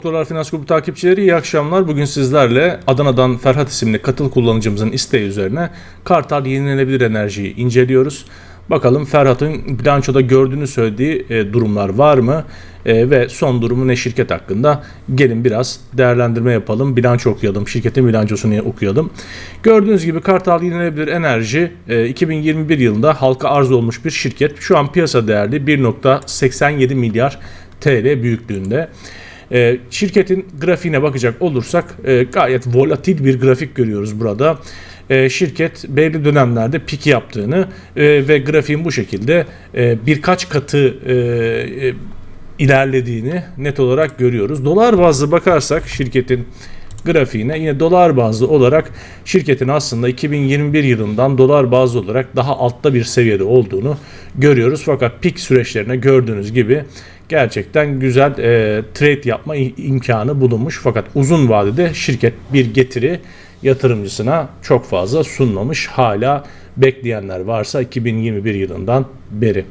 Doktorlar Finans Grubu takipçileri iyi akşamlar. Bugün sizlerle Adana'dan Ferhat isimli katıl kullanıcımızın isteği üzerine Kartal yenilenebilir enerjiyi inceliyoruz. Bakalım Ferhat'ın bilançoda gördüğünü söylediği e, durumlar var mı? E, ve son durumu ne şirket hakkında? Gelin biraz değerlendirme yapalım. Bilanço okuyalım. Şirketin bilançosunu okuyalım. Gördüğünüz gibi Kartal Yenilenebilir Enerji e, 2021 yılında halka arz olmuş bir şirket. Şu an piyasa değerli 1.87 milyar TL büyüklüğünde. E, şirketin grafiğine bakacak olursak e, gayet volatil bir grafik görüyoruz burada. E, şirket belli dönemlerde pik yaptığını e, ve grafiğin bu şekilde e, birkaç katı e, e, ilerlediğini net olarak görüyoruz. Dolar bazlı bakarsak şirketin grafiğine yine dolar bazlı olarak şirketin aslında 2021 yılından dolar bazlı olarak daha altta bir seviyede olduğunu görüyoruz. Fakat pik süreçlerine gördüğünüz gibi gerçekten güzel e, trade yapma imkanı bulunmuş. Fakat uzun vadede şirket bir getiri yatırımcısına çok fazla sunmamış. Hala bekleyenler varsa 2021 yılından beri.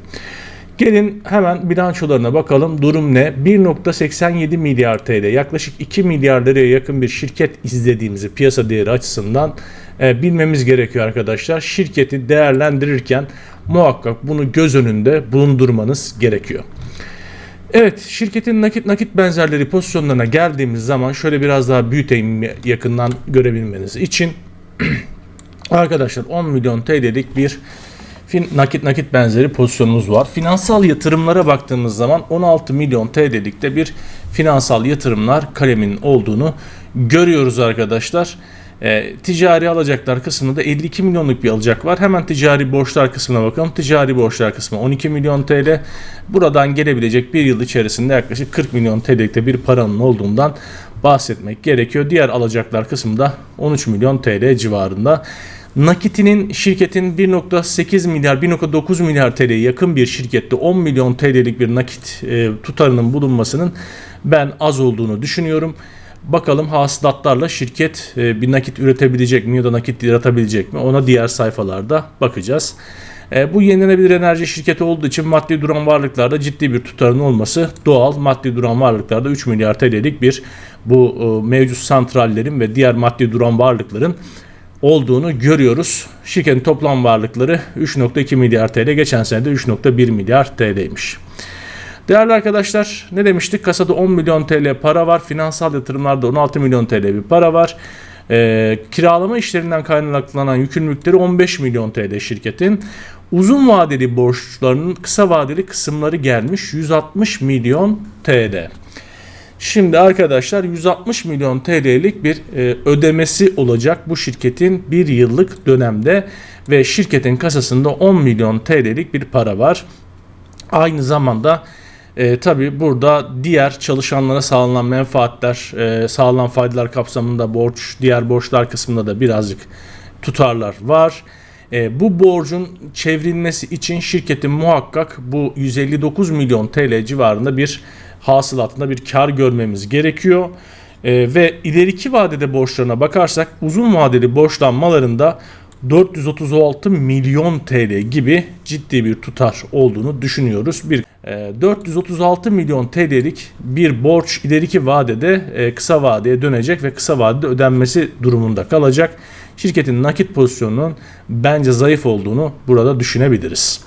Gelin hemen bilançolarına bakalım. Durum ne? 1.87 milyar TL yaklaşık 2 milyar liraya yakın bir şirket izlediğimizi piyasa değeri açısından e, bilmemiz gerekiyor arkadaşlar. Şirketi değerlendirirken muhakkak bunu göz önünde bulundurmanız gerekiyor. Evet, şirketin nakit nakit benzerleri pozisyonlarına geldiğimiz zaman şöyle biraz daha büyüteyim yakından görebilmeniz için. Arkadaşlar 10 milyon TL'lik bir nakit nakit benzeri pozisyonumuz var. Finansal yatırımlara baktığımız zaman 16 milyon TL'lik de bir finansal yatırımlar kaleminin olduğunu görüyoruz arkadaşlar. E, ticari alacaklar kısmında da 52 milyonluk bir alacak var. Hemen ticari borçlar kısmına bakalım. Ticari borçlar kısmı 12 milyon TL. Buradan gelebilecek bir yıl içerisinde yaklaşık 40 milyon TL'likte bir paranın olduğundan bahsetmek gerekiyor. Diğer alacaklar kısmında 13 milyon TL civarında. Nakitinin şirketin 1.8 milyar 1.9 milyar TL'ye yakın bir şirkette 10 milyon TL'lik bir nakit e, tutarının bulunmasının ben az olduğunu düşünüyorum. Bakalım hasılatlarla şirket e, bir nakit üretebilecek mi ya da nakit yaratabilecek mi ona diğer sayfalarda bakacağız. E, bu yenilenebilir enerji şirketi olduğu için maddi duran varlıklarda ciddi bir tutarın olması doğal. Maddi duran varlıklarda 3 milyar TL'lik bir bu e, mevcut santrallerin ve diğer maddi duran varlıkların olduğunu görüyoruz. Şirketin toplam varlıkları 3.2 milyar TL, geçen sene de 3.1 milyar TL'ymiş. Değerli arkadaşlar ne demiştik? Kasada 10 milyon TL para var. Finansal yatırımlarda 16 milyon TL bir para var. Ee, kiralama işlerinden kaynaklanan yükümlülükleri 15 milyon TL şirketin. Uzun vadeli borçlarının kısa vadeli kısımları gelmiş 160 milyon TL. Şimdi arkadaşlar 160 milyon TL'lik bir e, ödemesi olacak bu şirketin bir yıllık dönemde ve şirketin kasasında 10 milyon TL'lik bir para var. Aynı zamanda e, tabi burada diğer çalışanlara sağlanan menfaatler, e, sağlanan faydalar kapsamında borç, diğer borçlar kısmında da birazcık tutarlar var. E, bu borcun çevrilmesi için şirketin muhakkak bu 159 milyon TL civarında bir hasılatında bir kar görmemiz gerekiyor. E, ve ileriki vadede borçlarına bakarsak uzun vadeli borçlanmalarında 436 milyon TL gibi ciddi bir tutar olduğunu düşünüyoruz. Bir e, 436 milyon TL'lik bir borç ileriki vadede e, kısa vadeye dönecek ve kısa vadede ödenmesi durumunda kalacak. Şirketin nakit pozisyonunun bence zayıf olduğunu burada düşünebiliriz.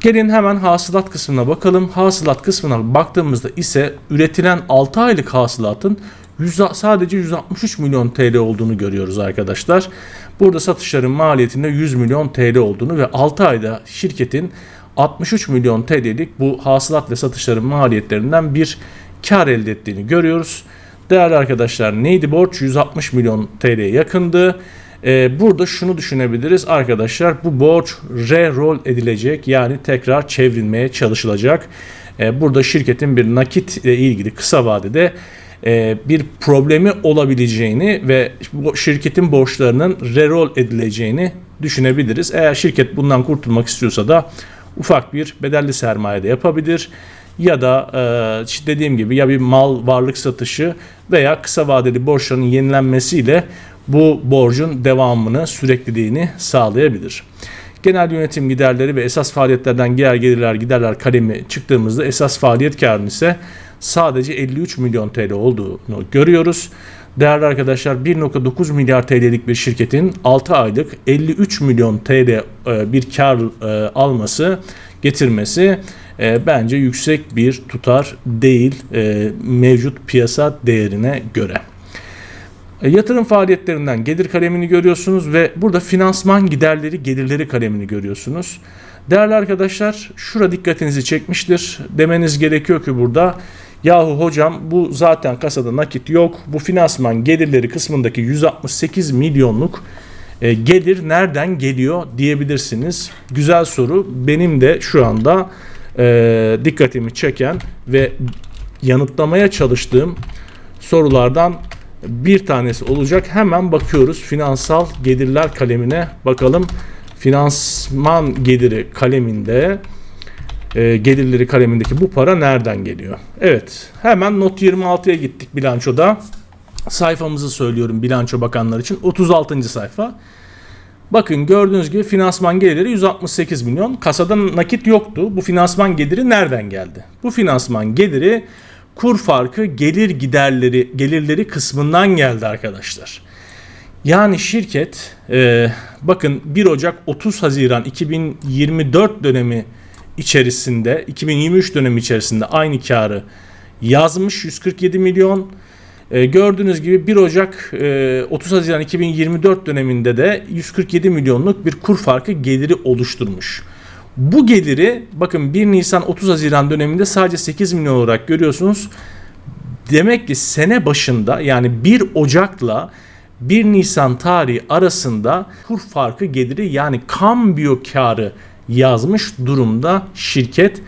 Gelin hemen hasılat kısmına bakalım. Hasılat kısmına baktığımızda ise üretilen 6 aylık hasılatın 100, sadece 163 milyon TL olduğunu görüyoruz arkadaşlar. Burada satışların maliyetinde 100 milyon TL olduğunu ve 6 ayda şirketin 63 milyon TL'lik bu hasılat ve satışların maliyetlerinden bir kar elde ettiğini görüyoruz. Değerli arkadaşlar neydi borç? 160 milyon TL'ye yakındı. Ee, burada şunu düşünebiliriz arkadaşlar bu borç re-roll edilecek yani tekrar çevrilmeye çalışılacak. Ee, burada şirketin bir nakit ile ilgili kısa vadede e, bir problemi olabileceğini ve şirketin borçlarının re-roll edileceğini düşünebiliriz. Eğer şirket bundan kurtulmak istiyorsa da ufak bir bedelli sermaye de yapabilir ya da e, dediğim gibi ya bir mal varlık satışı veya kısa vadeli borçların yenilenmesiyle bu borcun devamını sürekliliğini sağlayabilir. Genel yönetim giderleri ve esas faaliyetlerden diğer gelirler giderler kalemi çıktığımızda esas faaliyet karını ise sadece 53 milyon TL olduğunu görüyoruz. Değerli arkadaşlar 1.9 milyar TL'lik bir şirketin 6 aylık 53 milyon TL e, bir kar e, alması getirmesi e, bence yüksek bir tutar değil mevcut piyasa değerine göre. Yatırım faaliyetlerinden gelir kalemini görüyorsunuz ve burada finansman giderleri gelirleri kalemini görüyorsunuz. Değerli arkadaşlar şura dikkatinizi çekmiştir. Demeniz gerekiyor ki burada yahu hocam bu zaten kasada nakit yok. Bu finansman gelirleri kısmındaki 168 milyonluk e, gelir nereden geliyor diyebilirsiniz. Güzel soru. Benim de şu anda e, dikkatimi çeken ve yanıtlamaya çalıştığım sorulardan bir tanesi olacak. Hemen bakıyoruz finansal gelirler kalemine bakalım. Finansman geliri kaleminde e, gelirleri kalemindeki bu para nereden geliyor? Evet hemen not 26'ya gittik bilançoda. Sayfamızı söylüyorum bilanço bakanlar için 36. sayfa. Bakın gördüğünüz gibi finansman geliri 168 milyon. Kasada nakit yoktu. Bu finansman geliri nereden geldi? Bu finansman geliri kur farkı gelir giderleri gelirleri kısmından geldi arkadaşlar. Yani şirket e, bakın 1 Ocak 30 Haziran 2024 dönemi içerisinde 2023 dönemi içerisinde aynı karı yazmış 147 milyon. E, gördüğünüz gibi 1 Ocak e, 30 Haziran 2024 döneminde de 147 milyonluk bir kur farkı geliri oluşturmuş. Bu geliri bakın 1 Nisan 30 Haziran döneminde sadece 8 milyon olarak görüyorsunuz. Demek ki sene başında yani 1 Ocak'la 1 Nisan tarihi arasında kur farkı geliri yani kambiyo karı yazmış durumda şirket.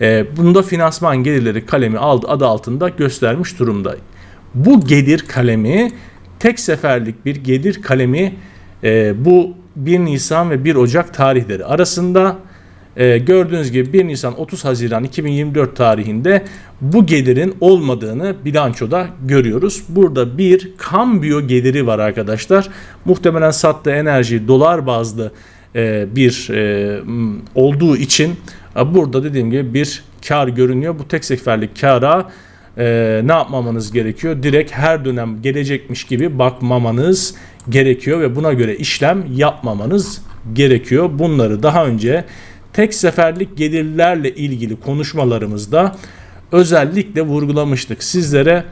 E, bunda finansman gelirleri kalemi aldı adı altında göstermiş durumda. Bu gelir kalemi tek seferlik bir gelir kalemi e, bu 1 Nisan ve 1 Ocak tarihleri arasında e, gördüğünüz gibi 1 Nisan 30 Haziran 2024 tarihinde bu gelirin olmadığını bilançoda görüyoruz. Burada bir kambiyo geliri var arkadaşlar. Muhtemelen sattığı enerji dolar bazlı e, bir e, olduğu için e, burada dediğim gibi bir kar görünüyor. Bu tek seferlik kara ne yapmamanız gerekiyor? Direkt her dönem gelecekmiş gibi bakmamanız gerekiyor ve buna göre işlem yapmamanız gerekiyor. Bunları daha önce tek seferlik gelirlerle ilgili konuşmalarımızda özellikle vurgulamıştık. Sizlere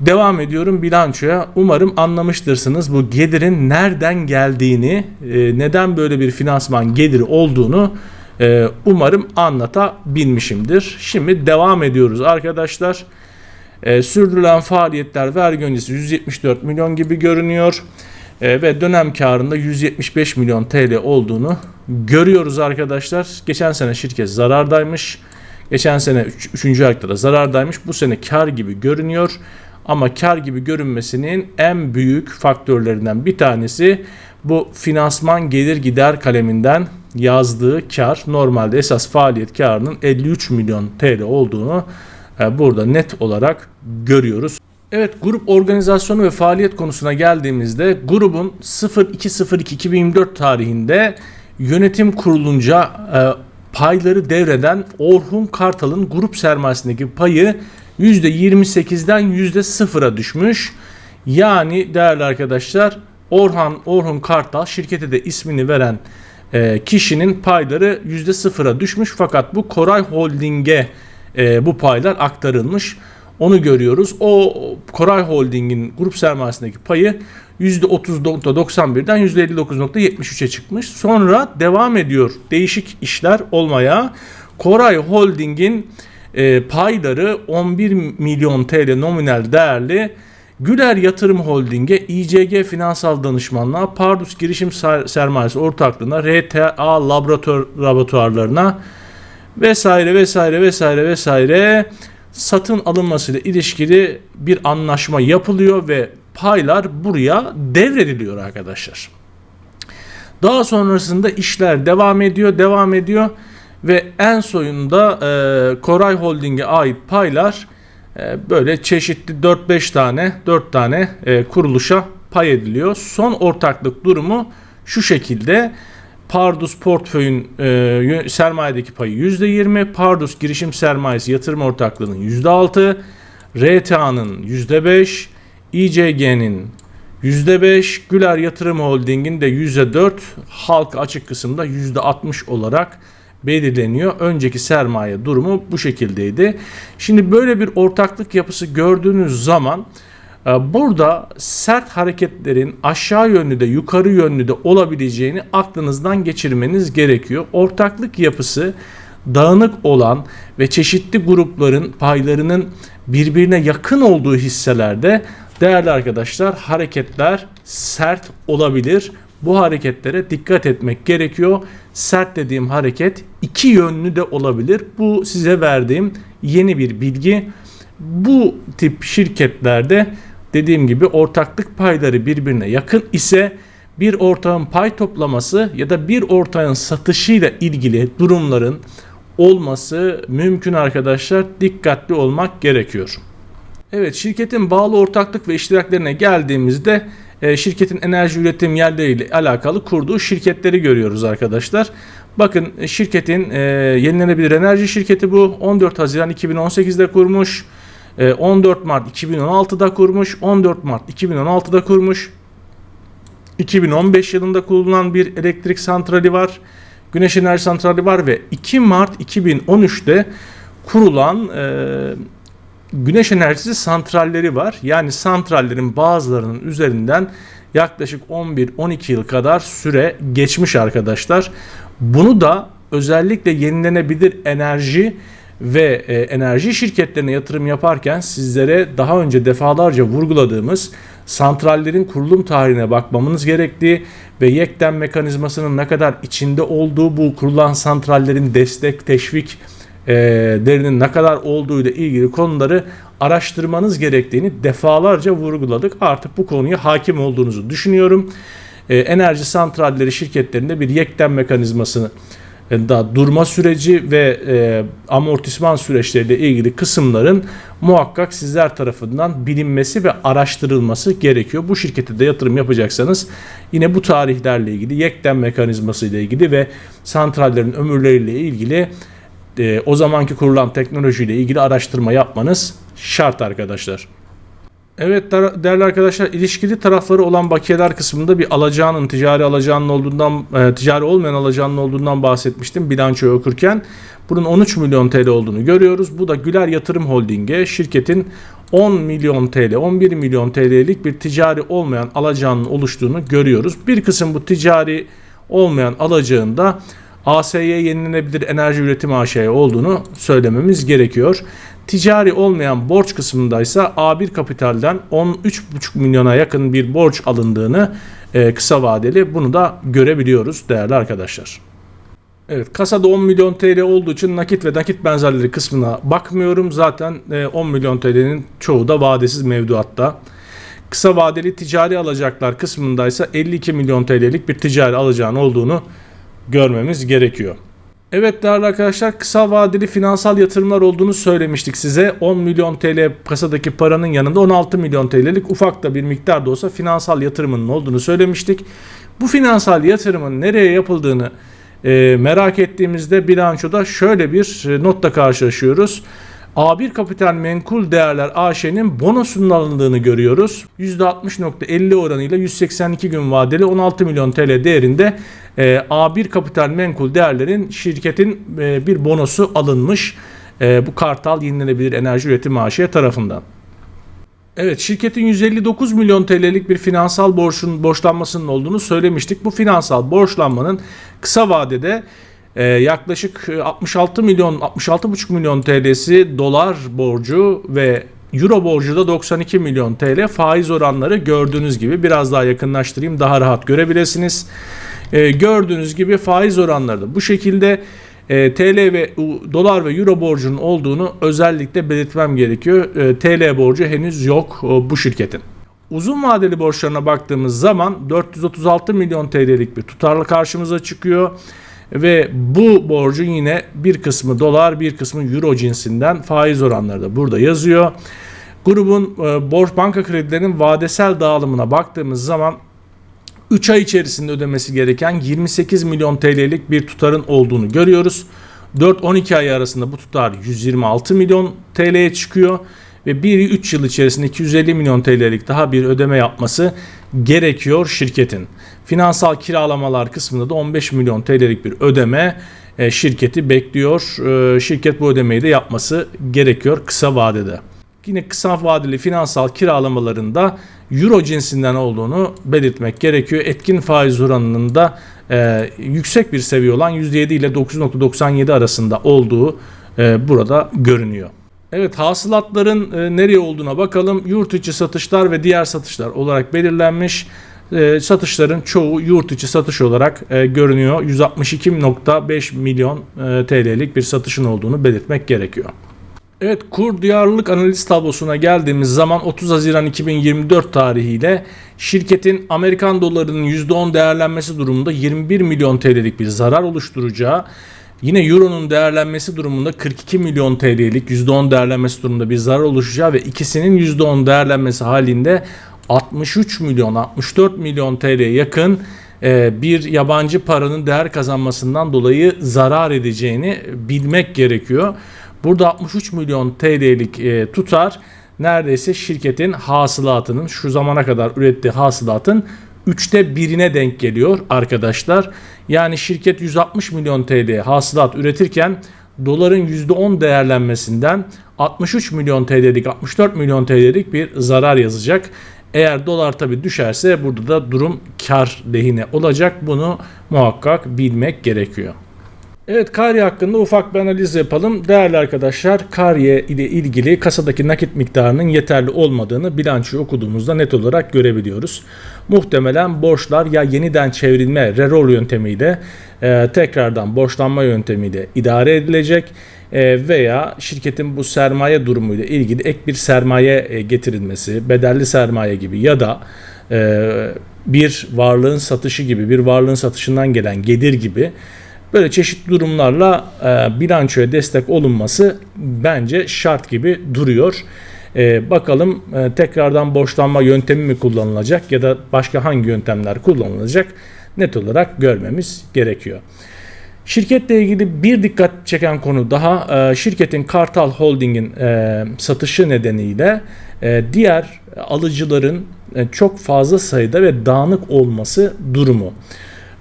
devam ediyorum bilançoya. Umarım anlamıştırsınız bu gelirin nereden geldiğini, e, neden böyle bir finansman geliri olduğunu e, umarım anlatabilmişimdir. Şimdi devam ediyoruz arkadaşlar. E, sürdürülen faaliyetler vergi öncesi 174 milyon gibi görünüyor. Ve dönem karında 175 milyon TL olduğunu görüyoruz arkadaşlar. Geçen sene şirket zarardaymış. Geçen sene 3. ayakta da zarardaymış. Bu sene kar gibi görünüyor. Ama kar gibi görünmesinin en büyük faktörlerinden bir tanesi bu finansman gelir gider kaleminden yazdığı kar. Normalde esas faaliyet karının 53 milyon TL olduğunu e, burada net olarak görüyoruz. Evet grup organizasyonu ve faaliyet konusuna geldiğimizde grubun 02.02.2024 tarihinde yönetim kurulunca e, payları devreden Orhun Kartal'ın grup sermayesindeki payı %28'den %0'a düşmüş. Yani değerli arkadaşlar Orhan Orhun Kartal şirkete de ismini veren e, kişinin payları %0'a düşmüş fakat bu Koray Holding'e e, bu paylar aktarılmış. Onu görüyoruz. O Koray Holding'in grup sermayesindeki payı %30.91'den %59.73'e çıkmış. Sonra devam ediyor değişik işler olmaya. Koray Holding'in e, payları 11 milyon TL nominal değerli Güler Yatırım Holding'e, İCG Finansal Danışmanlığa, Pardus Girişim Sermayesi Ortaklığı'na, RTA Laboratuvar Laboratuvarlarına vesaire vesaire vesaire vesaire satın alınmasıyla ilişkili bir anlaşma yapılıyor ve paylar buraya devrediliyor arkadaşlar. Daha sonrasında işler devam ediyor, devam ediyor ve en sonunda e, Koray Holding'e ait paylar e, böyle çeşitli 4-5 tane, 4 tane e, kuruluşa pay ediliyor. Son ortaklık durumu şu şekilde. Pardus portföyün e, sermayedeki payı %20, Pardus girişim sermayesi yatırım ortaklığının %6, RTA'nın %5, İCG'nin %5, Güler Yatırım Holding'in de %4, halka açık kısımda %60 olarak belirleniyor. Önceki sermaye durumu bu şekildeydi. Şimdi böyle bir ortaklık yapısı gördüğünüz zaman e, burada sert hareketlerin aşağı yönlü de yukarı yönlü de olabileceğini aklınızdan geçirmeniz gerekiyor. Ortaklık yapısı dağınık olan ve çeşitli grupların paylarının birbirine yakın olduğu hisselerde değerli arkadaşlar hareketler sert olabilir. Bu hareketlere dikkat etmek gerekiyor. Sert dediğim hareket iki yönlü de olabilir. Bu size verdiğim yeni bir bilgi. Bu tip şirketlerde dediğim gibi ortaklık payları birbirine yakın ise bir ortağın pay toplaması ya da bir ortağın satışıyla ilgili durumların olması mümkün arkadaşlar. Dikkatli olmak gerekiyor. Evet şirketin bağlı ortaklık ve iştiraklerine geldiğimizde e, şirketin enerji üretim yerleriyle alakalı kurduğu şirketleri görüyoruz arkadaşlar. Bakın e, şirketin e, yenilenebilir enerji şirketi bu 14 Haziran 2018'de kurmuş. E, 14 Mart 2016'da kurmuş. 14 Mart 2016'da kurmuş. 2015 yılında kurulan bir elektrik santrali var. Güneş enerji santrali var ve 2 Mart 2013'te kurulan e, güneş enerjisi santralleri var. Yani santrallerin bazılarının üzerinden yaklaşık 11-12 yıl kadar süre geçmiş arkadaşlar. Bunu da özellikle yenilenebilir enerji ve e, enerji şirketlerine yatırım yaparken sizlere daha önce defalarca vurguladığımız santrallerin kurulum tarihine bakmamız gerektiği ve yekten mekanizmasının ne kadar içinde olduğu bu kurulan santrallerin destek, teşvik e, derinin ne kadar olduğu ile ilgili konuları araştırmanız gerektiğini defalarca vurguladık. Artık bu konuya hakim olduğunuzu düşünüyorum. E, enerji santralleri şirketlerinde bir yekten mekanizmasını e, da durma süreci ve e, amortisman süreçleriyle ilgili kısımların muhakkak sizler tarafından bilinmesi ve araştırılması gerekiyor. Bu şirkete de yatırım yapacaksanız yine bu tarihlerle ilgili yekten mekanizması ile ilgili ve santrallerin ömürleriyle ilgili e, o zamanki kurulan teknolojiyle ilgili araştırma yapmanız şart arkadaşlar. Evet değerli arkadaşlar ilişkili tarafları olan bakiyeler kısmında bir alacağının ticari alacağının olduğundan e, ticari olmayan alacağının olduğundan bahsetmiştim bilançoyu okurken. Bunun 13 milyon TL olduğunu görüyoruz. Bu da Güler Yatırım Holding'e şirketin 10 milyon TL 11 milyon TL'lik bir ticari olmayan alacağının oluştuğunu görüyoruz. Bir kısım bu ticari olmayan alacağında ASY yenilenebilir enerji üretim AŞ'ye olduğunu söylememiz gerekiyor. Ticari olmayan borç kısmındaysa A1 Kapital'den 13,5 milyona yakın bir borç alındığını e, kısa vadeli bunu da görebiliyoruz değerli arkadaşlar. Evet kasada 10 milyon TL olduğu için nakit ve nakit benzerleri kısmına bakmıyorum. Zaten e, 10 milyon TL'nin çoğu da vadesiz mevduatta. Kısa vadeli ticari alacaklar kısmındaysa 52 milyon TL'lik bir ticari alacağın olduğunu görmemiz gerekiyor. Evet değerli arkadaşlar kısa vadeli finansal yatırımlar olduğunu söylemiştik size. 10 milyon TL kasadaki paranın yanında 16 milyon TL'lik ufak da bir miktar da olsa finansal yatırımının olduğunu söylemiştik. Bu finansal yatırımın nereye yapıldığını e, merak ettiğimizde bilançoda şöyle bir notla karşılaşıyoruz. A1 Kapital Menkul Değerler AŞ'nin bonosunun alındığını görüyoruz. %60.50 oranıyla 182 gün vadeli 16 milyon TL değerinde e, A1 Kapital Menkul Değerler'in şirketin e, bir bonosu alınmış. E, bu Kartal Yenilenebilir Enerji Üretim AŞ tarafından. Evet şirketin 159 milyon TL'lik bir finansal borçun borçlanmasının olduğunu söylemiştik. Bu finansal borçlanmanın kısa vadede e, yaklaşık 66 milyon 66,5 milyon TL'si dolar borcu ve Euro borcu da 92 milyon TL faiz oranları gördüğünüz gibi biraz daha yakınlaştırayım daha rahat görebilirsiniz. E, gördüğünüz gibi faiz oranları da bu şekilde e, TL ve dolar ve euro borcunun olduğunu özellikle belirtmem gerekiyor. E, TL borcu henüz yok e, bu şirketin. Uzun vadeli borçlarına baktığımız zaman 436 milyon TL'lik bir tutarlı karşımıza çıkıyor. Ve bu borcun yine bir kısmı dolar bir kısmı euro cinsinden faiz oranları da burada yazıyor. Grubun e, borç banka kredilerinin vadesel dağılımına baktığımız zaman 3 ay içerisinde ödemesi gereken 28 milyon TL'lik bir tutarın olduğunu görüyoruz. 4-12 ay arasında bu tutar 126 milyon TL'ye çıkıyor ve 1-3 yıl içerisinde 250 milyon TL'lik daha bir ödeme yapması gerekiyor şirketin. Finansal kiralamalar kısmında da 15 milyon TL'lik bir ödeme e, şirketi bekliyor. E, şirket bu ödemeyi de yapması gerekiyor kısa vadede. Yine kısa vadeli finansal kiralamalarında euro cinsinden olduğunu belirtmek gerekiyor. Etkin faiz oranının da e, yüksek bir seviye olan %7 ile 9.97 arasında olduğu burada görünüyor. Evet hasılatların e, nereye olduğuna bakalım. Yurt içi satışlar ve diğer satışlar olarak belirlenmiş. E, satışların çoğu yurt içi satış olarak e, görünüyor. 162.5 milyon e, TL'lik bir satışın olduğunu belirtmek gerekiyor. Evet kur duyarlılık analiz tablosuna geldiğimiz zaman 30 Haziran 2024 tarihiyle şirketin Amerikan dolarının %10 değerlenmesi durumunda 21 milyon TL'lik bir zarar oluşturacağı, yine Euro'nun değerlenmesi durumunda 42 milyon TL'lik %10 değerlenmesi durumunda bir zarar oluşacağı ve ikisinin %10 değerlenmesi halinde 63 milyon 64 milyon TL'ye yakın e, bir yabancı paranın değer kazanmasından dolayı zarar edeceğini bilmek gerekiyor. Burada 63 milyon TL'lik e, tutar neredeyse şirketin hasılatının şu zamana kadar ürettiği hasılatın üçte birine denk geliyor arkadaşlar. Yani şirket 160 milyon TL hasılat üretirken doların %10 değerlenmesinden 63 milyon TL'lik 64 milyon TL'lik bir zarar yazacak. Eğer dolar tabi düşerse burada da durum kar lehine olacak. Bunu muhakkak bilmek gerekiyor. Evet Karye hakkında ufak bir analiz yapalım. Değerli arkadaşlar Karye ile ilgili kasadaki nakit miktarının yeterli olmadığını bilançoyu okuduğumuzda net olarak görebiliyoruz. Muhtemelen borçlar ya yeniden çevrilme rerol yöntemiyle e, tekrardan borçlanma yöntemiyle idare edilecek e, veya şirketin bu sermaye durumuyla ilgili ek bir sermaye e, getirilmesi, bedelli sermaye gibi ya da e, bir varlığın satışı gibi bir varlığın satışından gelen gelir gibi Böyle çeşitli durumlarla e, bilançoya destek olunması bence şart gibi duruyor. E, bakalım e, tekrardan borçlanma yöntemi mi kullanılacak ya da başka hangi yöntemler kullanılacak net olarak görmemiz gerekiyor. Şirketle ilgili bir dikkat çeken konu daha e, şirketin Kartal Holding'in e, satışı nedeniyle e, diğer alıcıların çok fazla sayıda ve dağınık olması durumu.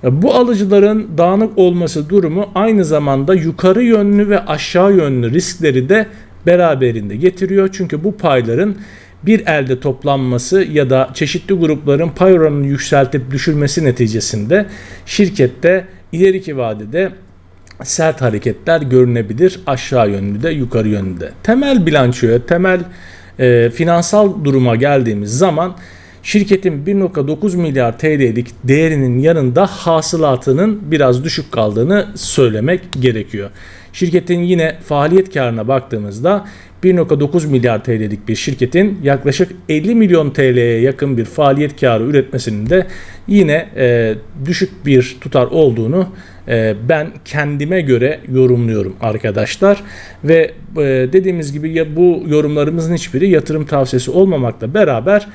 Bu alıcıların dağınık olması durumu aynı zamanda yukarı yönlü ve aşağı yönlü riskleri de beraberinde getiriyor. Çünkü bu payların bir elde toplanması ya da çeşitli grupların pay oranını yükseltip düşürmesi neticesinde şirkette ileriki vadede sert hareketler görünebilir aşağı yönlü de yukarı yönlü de. Temel bilançoya, temel e, finansal duruma geldiğimiz zaman şirketin 1.9 milyar TL'lik değerinin yanında hasılatının biraz düşük kaldığını söylemek gerekiyor. Şirketin yine faaliyet karına baktığımızda 1.9 milyar TL'lik bir şirketin yaklaşık 50 milyon TL'ye yakın bir faaliyet karı üretmesinin de yine e, düşük bir tutar olduğunu e, ben kendime göre yorumluyorum arkadaşlar ve e, dediğimiz gibi ya bu yorumlarımızın hiçbiri yatırım tavsiyesi olmamakla beraber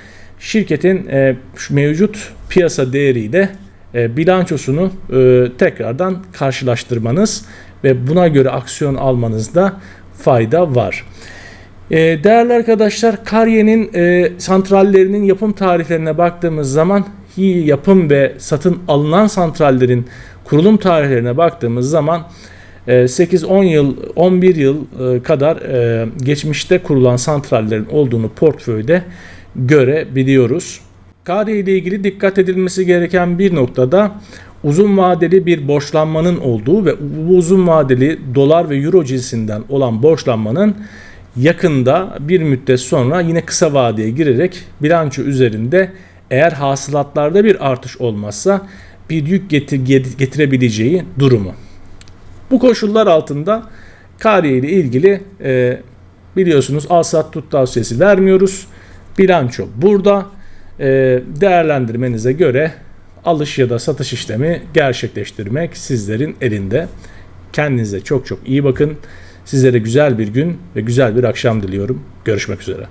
şirketin e, mevcut piyasa değeriyle e, bilançosunu e, tekrardan karşılaştırmanız ve buna göre aksiyon almanızda fayda var. E, değerli arkadaşlar Karye'nin e, santrallerinin yapım tarihlerine baktığımız zaman yapım ve satın alınan santrallerin kurulum tarihlerine baktığımız zaman 8-10 e, yıl, 11 yıl e, kadar e, geçmişte kurulan santrallerin olduğunu portföyde görebiliyoruz. KD ile ilgili dikkat edilmesi gereken bir noktada uzun vadeli bir borçlanmanın olduğu ve bu uzun vadeli dolar ve euro cinsinden olan borçlanmanın yakında bir müddet sonra yine kısa vadeye girerek bilanço üzerinde eğer hasılatlarda bir artış olmazsa bir yük getir, getirebileceği durumu. Bu koşullar altında kariye ile ilgili e, biliyorsunuz al sat tut tavsiyesi vermiyoruz. Bilanço burada. E, değerlendirmenize göre alış ya da satış işlemi gerçekleştirmek sizlerin elinde. Kendinize çok çok iyi bakın. Sizlere güzel bir gün ve güzel bir akşam diliyorum. Görüşmek üzere.